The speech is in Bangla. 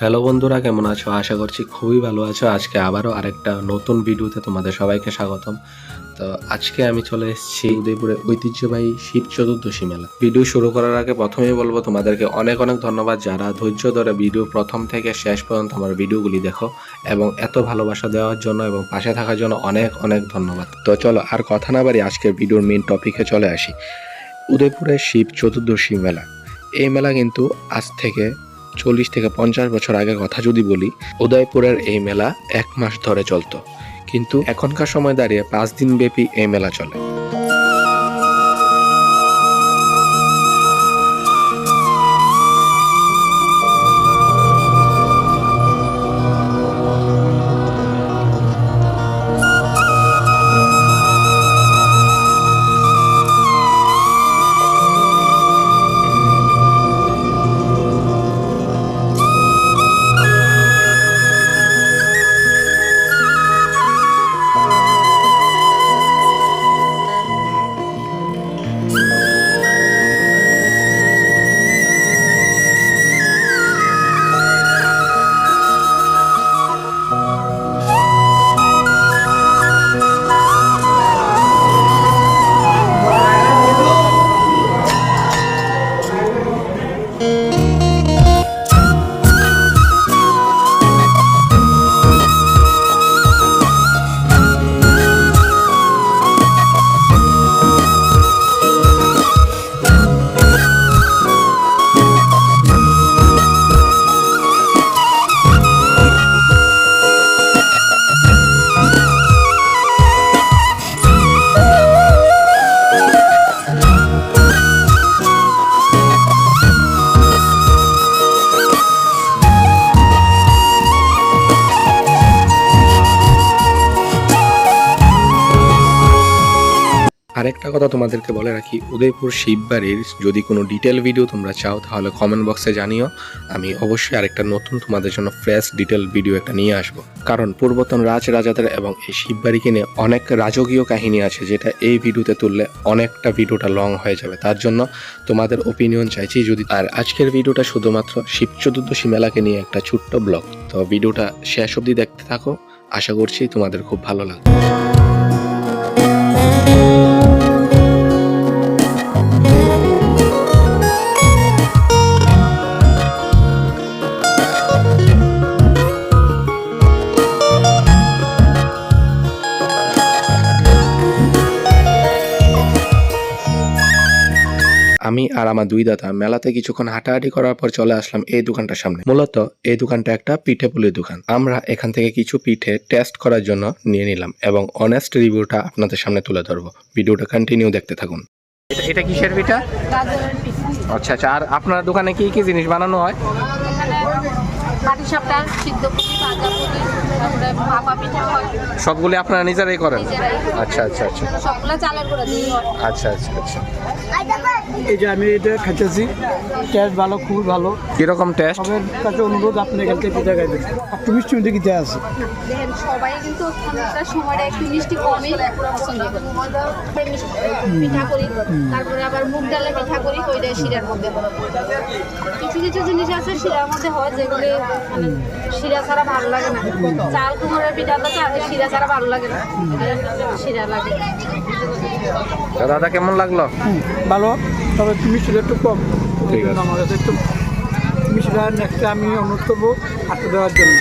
হ্যালো বন্ধুরা, কেমন আছো? আশা করছি খুবই ভালো আছো। আজকে আবারও আরেকটা নতুন ভিডিওতে তোমাদের সবাইকে স্বাগতম। তো আজকে আমি চলে এসেছি উদয়পুরে ঐতিহ্যবাহী শিব চতুর্দশী মেলা। ভিডিও শুরু করার আগে প্রথমেই বলব, তোমাদেরকে অনেক অনেক ধন্যবাদ যারা ধৈর্য ধরে ভিডিও প্রথম থেকে শেষ পর্যন্ত আমার ভিডিওগুলি দেখো এবং এত ভালোবাসা দেওয়ার জন্য এবং পাশে থাকার জন্য অনেক অনেক ধন্যবাদ। তো চলো আর কথা না বাড়ি আজকের ভিডিওর মেন টপিকে চলে আসি। উদয়পুরে শিব চতুর্দশী মেলা। এই মেলা কিন্তু আজ থেকে চল্লিশ থেকে পঞ্চাশ বছর আগে কথা যদি বলি, উদয়পুরের এই মেলা এক মাস ধরে চলতো। কিন্তু এখনকার সময় দাঁড়িয়ে পাঁচ দিন ব্যাপী এই মেলা চলে। আরেকটা কথা তোমাদেরকে বলে রাখি, উদয়পুর শিববাড়ির যদি কোনো ডিটেল ভিডিও তোমরা চাও, তাহলে কমেন্ট বক্সে জানিও। আমি অবশ্যই আরেকটা নতুন তোমাদের জন্য ফ্রেশ ডিটেল ভিডিও একটা নিয়ে আসব। কারণ পূর্বতন রাজ রাজাদের এবং এই শিববাড়িকে নিয়ে অনেক রাজকীয় কাহিনী আছে, যেটা এই ভিডিওতে তুললে অনেকটা ভিডিওটা লং হয়ে যাবে। তার জন্য তোমাদের ওপিনিয়ন চাইছি যদি, আর আজকের ভিডিওটা শুধুমাত্র শিব চতুর্দশী মেলাকে নিয়ে একটা ছোট্ট ব্লগ তো ভিডিওটা শেষ অবধি দেখতে থাকো। আশা করছি তোমাদের খুব ভালো লাগবে। আমি আর আমার দুই দাদা মেলাতে কিছুক্ষণ হাঁটাহাঁটি করার পর চলে আসলাম এই দোকানটার সামনে। মূলত এই দোকানটা একটা পিঠে পুলির দোকান। আমরা এখান থেকে কিছু পিঠে টেস্ট করার জন্য নিয়ে নিলাম এবং অনেস্ট রিভিউটা আপনাদের সামনে তুলে ধরবো। ভিডিওটা কন্টিনিউ দেখতে থাকুন। এটা এটা কিসের পিঠা? আচ্ছা আচ্ছা আর আপনার দোকানে কি কি জিনিস বানানো হয়? পাটি সাপটা সিদ্ধ পুলি ভাজা পুলি তারপরে ভাপা পিঠা হয়। সবগুলি আপনারা নিজেরাই করেন? আচ্ছা আচ্ছা আচ্ছা। সবগুলো চালের গুঁড়া দিয়ে আচ্ছা আচ্ছা আচ্ছা। এই যে আমি এটা খাইতেছি টেস্ট ভালো খুব ভালো। কীরকম টেস্ট সবার কাছে অনুরোধ আপনি এখান থেকে পিঠা খাইবেন। একটু মিষ্টি মিষ্টি কি দেওয়া আছে সবাই কিন্তু সময়টা একটু মিষ্টি কমই পছন্দ করে পিঠা করি তারপরে আবার মুগ ডালের পিঠা করি ওইটা শিরার মধ্যে কিছু কিছু জিনিস আছে শিরার মধ্যে হয় যেগুলি শিরা ছাড়া ভালো লাগে না। চাল কুমড়ের পিঠা তো চাল শিরা ছাড়া ভালো লাগে না। শিরা লাগে। দাদা কেমন লাগল? ভালো। তবে তুমি মিষ্টিটা একটু কম। ঠিক আছে। আমার কাছে একটু মিষ্টিটা নেক্সট আমি অনুরোধ করব হাতে দেওয়ার জন্য।